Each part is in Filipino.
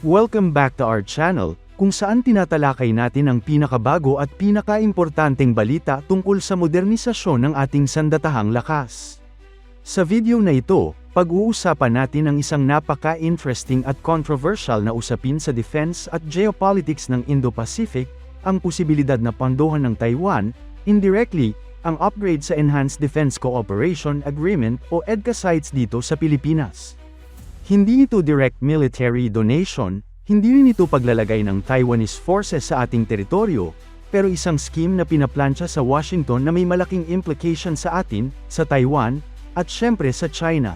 Welcome back to our channel, kung saan tinatalakay natin ang pinakabago at pinakaimportanteng balita tungkol sa modernisasyon ng ating sandatahang lakas. Sa video na ito, pag-uusapan natin ang isang napaka-interesting at controversial na usapin sa defense at geopolitics ng Indo-Pacific, ang posibilidad na pandohan ng Taiwan, indirectly, ang upgrade sa Enhanced Defense Cooperation Agreement o EDCA sites dito sa Pilipinas. Hindi ito direct military donation, hindi rin ito paglalagay ng Taiwanese forces sa ating teritoryo, pero isang scheme na pinaplansya sa Washington na may malaking implication sa atin, sa Taiwan, at syempre sa China.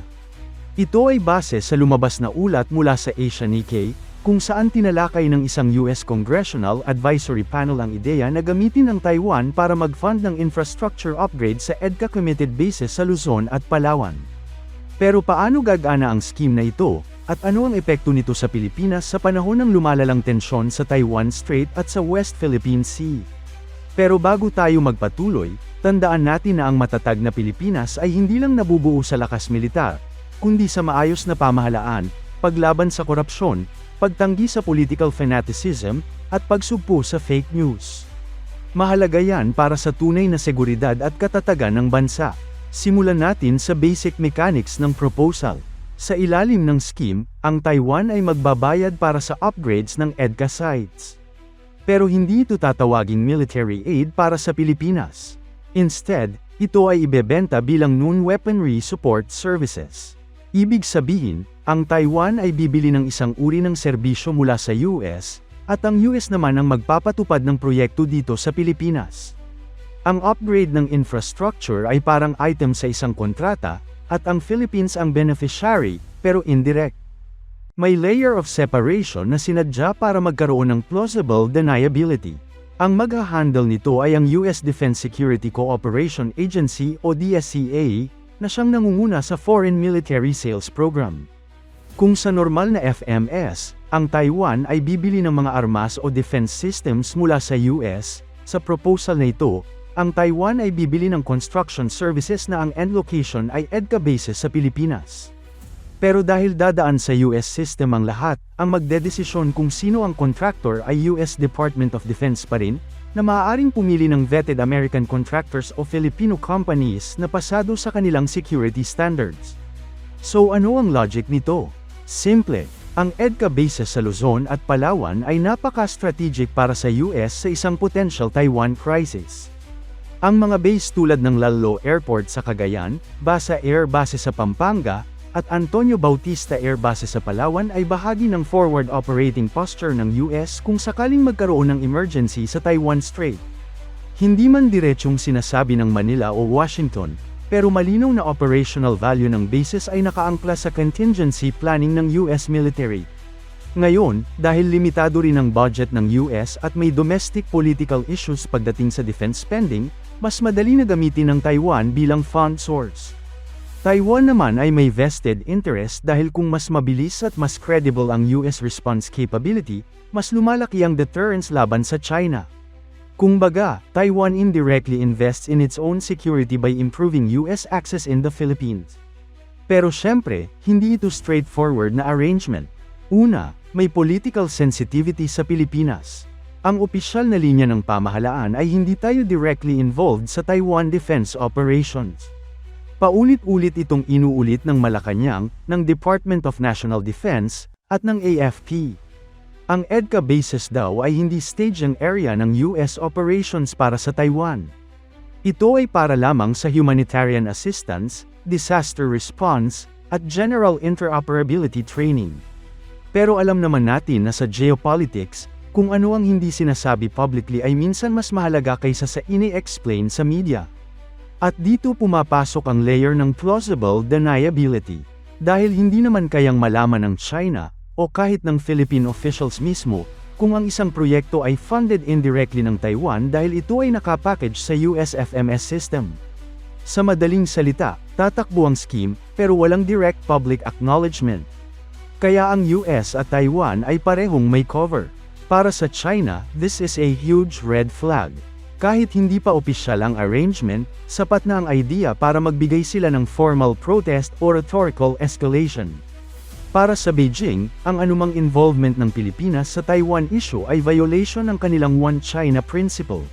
Ito ay base sa lumabas na ulat mula sa Asia Nikkei, kung saan tinalakay ng isang US Congressional Advisory Panel ang ideya na gamitin ang Taiwan para mag-fund ng infrastructure upgrade sa EDCA committed bases sa Luzon at Palawan. Pero paano gagana ang scheme na ito, at ano ang epekto nito sa Pilipinas sa panahon ng lumalalang tensyon sa Taiwan Strait at sa West Philippine Sea? Pero bago tayo magpatuloy, tandaan natin na ang matatag na Pilipinas ay hindi lang nabubuo sa lakas militar, kundi sa maayos na pamahalaan, paglaban sa korupsyon, pagtanggi sa political fanaticism, at pagsugpo sa fake news. Mahalaga yan para sa tunay na seguridad at katatagan ng bansa. Simulan natin sa basic mechanics ng proposal. Sa ilalim ng scheme, ang Taiwan ay magbabayad para sa upgrades ng EDCA sites. Pero hindi ito tatawaging military aid para sa Pilipinas. Instead, ito ay ibebenta bilang non-weaponry support services. Ibig sabihin, ang Taiwan ay bibili ng isang uri ng serbisyo mula sa US, at ang US naman ang magpapatupad ng proyekto dito sa Pilipinas. Ang upgrade ng infrastructure ay parang item sa isang kontrata, at ang Philippines ang beneficiary, pero indirect. May layer of separation na sinadya para magkaroon ng plausible deniability. Ang mag-handle nito ay ang US Defense Security Cooperation Agency o DSCA, na siyang nangunguna sa Foreign Military Sales Program. Kung sa normal na FMS, ang Taiwan ay bibili ng mga armas o defense systems mula sa US, sa proposal na ito, ang Taiwan ay bibili ng construction services na ang end location ay EDCA bases sa Pilipinas. Pero dahil dadaan sa US system ang lahat, ang magdedesisyon kung sino ang contractor ay US Department of Defense pa rin, na maaaring pumili ng vetted American contractors o Filipino companies na pasado sa kanilang security standards. So ano ang logic nito? Simple, ang EDCA bases sa Luzon at Palawan ay napaka-strategic para sa US sa isang potential Taiwan crisis. Ang mga base tulad ng Lalo Airport sa Cagayan, Basa Air Base sa Pampanga, at Antonio Bautista Air Base sa Palawan ay bahagi ng forward operating posture ng US kung sakaling magkaroon ng emergency sa Taiwan Strait. Hindi man diretsong sinasabi ng Manila o Washington, pero malinaw na operational value ng bases ay nakaangkla sa contingency planning ng US military. Ngayon, dahil limitado rin ang budget ng US at may domestic political issues pagdating sa defense spending, mas madali na gamitin ng Taiwan bilang fund source. Taiwan naman ay may vested interest dahil kung mas mabilis at mas credible ang US response capability, mas lumalaki ang deterrence laban sa China. Kung baga, Taiwan indirectly invests in its own security by improving US access in the Philippines. Pero syempre, hindi ito straightforward na arrangement. Una, may political sensitivity sa Pilipinas. Ang opisyal na linya ng pamahalaan ay hindi tayo directly involved sa Taiwan defense operations. Paulit-ulit itong inuulit ng Malacanang, ng Department of National Defense, at ng AFP. Ang EDCA bases daw ay hindi staging area ng US operations para sa Taiwan. Ito ay para lamang sa humanitarian assistance, disaster response, at general interoperability training. Pero alam naman natin na sa geopolitics, kung ano ang hindi sinasabi publicly ay minsan mas mahalaga kaysa sa ini-explain sa media. At dito pumapasok ang layer ng plausible deniability. Dahil hindi naman kayang malaman ng China, o kahit ng Philippine officials mismo, kung ang isang proyekto ay funded indirectly ng Taiwan dahil ito ay nakapackage sa US FMS system. Sa madaling salita, tatakbo ang scheme, pero walang direct public acknowledgement. Kaya ang US at Taiwan ay parehong may cover. Para sa China, this is a huge red flag. Kahit hindi pa opisyal ang arrangement, sapat na ang idea para magbigay sila ng formal protest o rhetorical escalation. Para sa Beijing, ang anumang involvement ng Pilipinas sa Taiwan issue ay violation ng kanilang One China principle.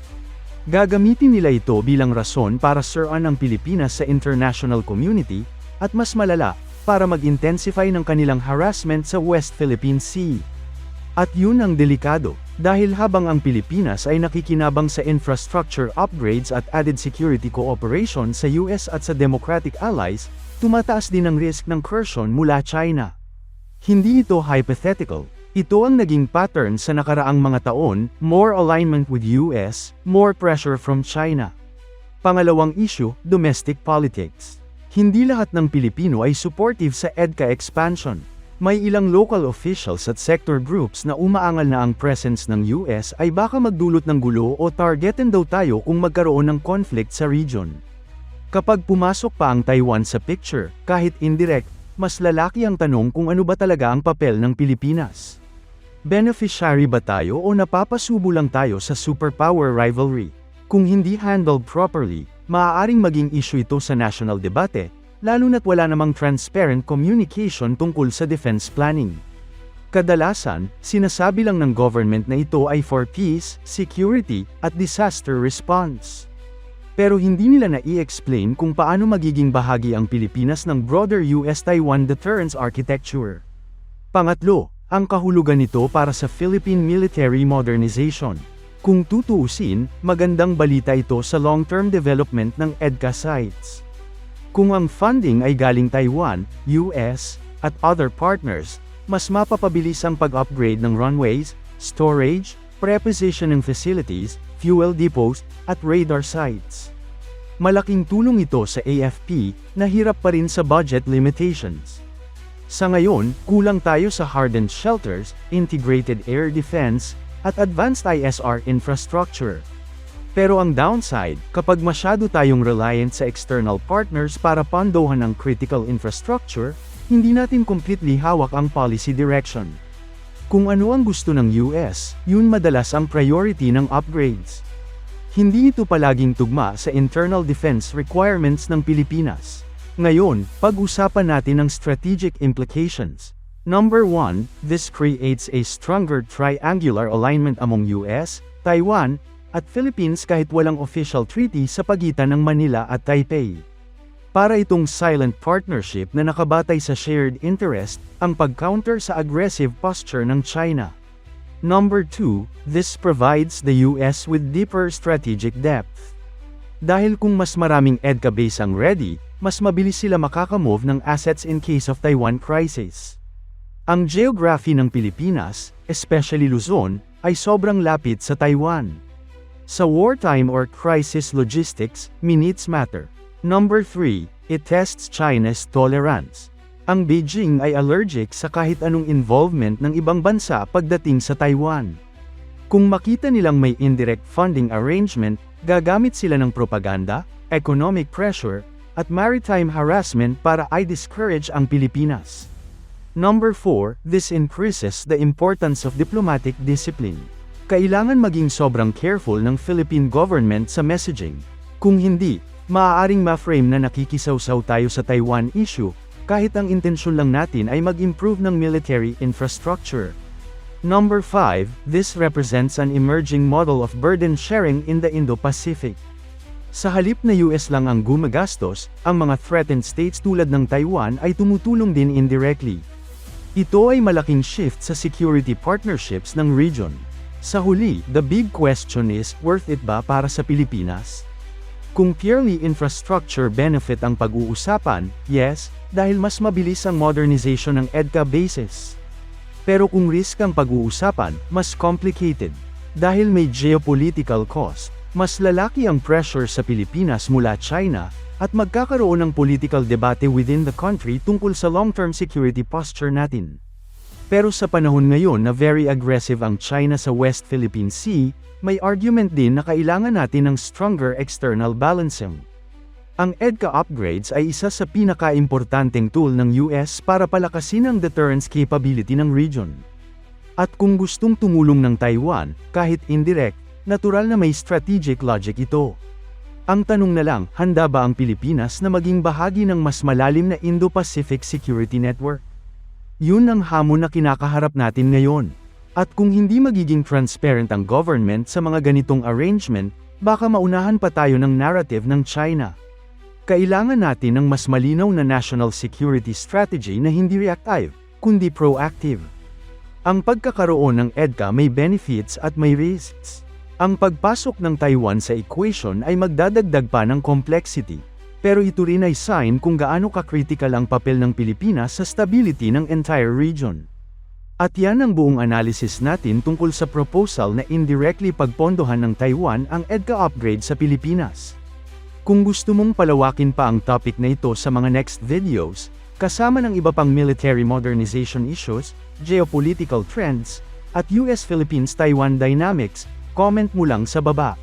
Gagamitin nila ito bilang rason para suran ang Pilipinas sa international community, at mas malala, para mag-intensify ng kanilang harassment sa West Philippine Sea. At yun ang delikado, dahil habang ang Pilipinas ay nakikinabang sa infrastructure upgrades at added security cooperation sa US at sa democratic allies, tumataas din ang risk ng incursion mula China. Hindi ito hypothetical, ito ang naging pattern sa nakaraang mga taon, more alignment with US, more pressure from China. Pangalawang issue, domestic politics. Hindi lahat ng Pilipino ay supportive sa EDCA expansion. May ilang local officials at sector groups na umaangal na ang presence ng US ay baka magdulot ng gulo o targetin daw tayo kung magkaroon ng conflict sa region. Kapag pumasok pa ang Taiwan sa picture, kahit indirect, mas lalaki ang tanong kung ano ba talaga ang papel ng Pilipinas. Beneficiary ba tayo o napapasubo lang tayo sa superpower rivalry? Kung hindi handled properly, maaaring maging issue ito sa national debate, lalo na't wala namang transparent communication tungkol sa defense planning. Kadalasan, sinasabi lang ng government na ito ay for peace, security, at disaster response. Pero hindi nila na i-explain kung paano magiging bahagi ang Pilipinas ng broader US-Taiwan deterrence architecture. Pangatlo, ang kahulugan nito para sa Philippine military modernization. Kung tutuusin, magandang balita ito sa long-term development ng EDCA sites. Kung ang funding ay galing Taiwan, US, at other partners, mas mapapabilis ang pag-upgrade ng runways, storage, prepositioning facilities, fuel depots, at radar sites. Malaking tulong ito sa AFP, na hirap pa rin sa budget limitations. Sa ngayon, kulang tayo sa hardened shelters, integrated air defense, at advanced ISR infrastructure. Pero ang downside, kapag masyado tayong reliant sa external partners para pandohan ang critical infrastructure, hindi natin completely hawak ang policy direction. Kung ano ang gusto ng US, yun madalas ang priority ng upgrades. Hindi ito palaging tugma sa internal defense requirements ng Pilipinas. Ngayon, pag-usapan natin ang strategic implications. Number 1, this creates a stronger triangular alignment among US, Taiwan, at Philippines kahit walang official treaty sa pagitan ng Manila at Taipei. Para itong silent partnership na nakabatay sa shared interest, ang pag-counter sa aggressive posture ng China. Number 2, this provides the US with deeper strategic depth. Dahil kung mas maraming EDCA base ang ready, mas mabilis sila makakamove ng assets in case of Taiwan crisis. Ang geography ng Pilipinas, especially Luzon, ay sobrang lapit sa Taiwan. Sa wartime or crisis logistics, minutes matter. Number 3, it tests China's tolerance. Ang Beijing ay allergic sa kahit anong involvement ng ibang bansa pagdating sa Taiwan. Kung makita nilang may indirect funding arrangement, gagamit sila ng propaganda, economic pressure, at maritime harassment para i-discourage ang Pilipinas. Number 4, this increases the importance of diplomatic discipline. Kailangan maging sobrang careful ng Philippine government sa messaging. Kung hindi, maaaring ma-frame na nakikisawsaw tayo sa Taiwan issue, kahit ang intensyon lang natin ay mag-improve ng military infrastructure. Number 5, this represents an emerging model of burden sharing in the Indo-Pacific. Sa halip na US lang ang gumagastos, ang mga threatened states tulad ng Taiwan ay tumutulong din indirectly. Ito ay malaking shift sa security partnerships ng region. Sa huli, the big question is, worth it ba para sa Pilipinas? Kung purely infrastructure benefit ang pag-uusapan, yes, dahil mas mabilis ang modernization ng EDCA bases. Pero kung risk ang pag-uusapan, mas complicated. Dahil may geopolitical cost, mas lalaki ang pressure sa Pilipinas mula China, at magkakaroon ng political debate within the country tungkol sa long-term security posture natin. Pero sa panahon ngayon na very aggressive ang China sa West Philippine Sea, may argument din na kailangan natin ng stronger external balancing. Ang EDCA upgrades ay isa sa pinakaimportanteng tool ng US para palakasin ang deterrence capability ng region. At kung gustong tumulong ng Taiwan, kahit indirect, natural na may strategic logic ito. Ang tanong na lang, handa ba ang Pilipinas na maging bahagi ng mas malalim na Indo-Pacific Security Network? Yun ang hamon na kinakaharap natin ngayon. At kung hindi magiging transparent ang government sa mga ganitong arrangement, baka maunahan pa tayo ng narrative ng China. Kailangan natin ng mas malinaw na national security strategy na hindi reactive, kundi proactive. Ang pagkakaroon ng EDCA may benefits at may risks. Ang pagpasok ng Taiwan sa equation ay magdadagdag pa ng complexity, pero ito rin ay sign kung gaano ka-critical ang papel ng Pilipinas sa stability ng entire region. At yan ang buong analysis natin tungkol sa proposal na indirectly pagpondohan ng Taiwan ang EDCA upgrade sa Pilipinas. Kung gusto mong palawakin pa ang topic na ito sa mga next videos, kasama ng iba pang military modernization issues, geopolitical trends, at US-Philippines-Taiwan dynamics, comment mo lang sa baba.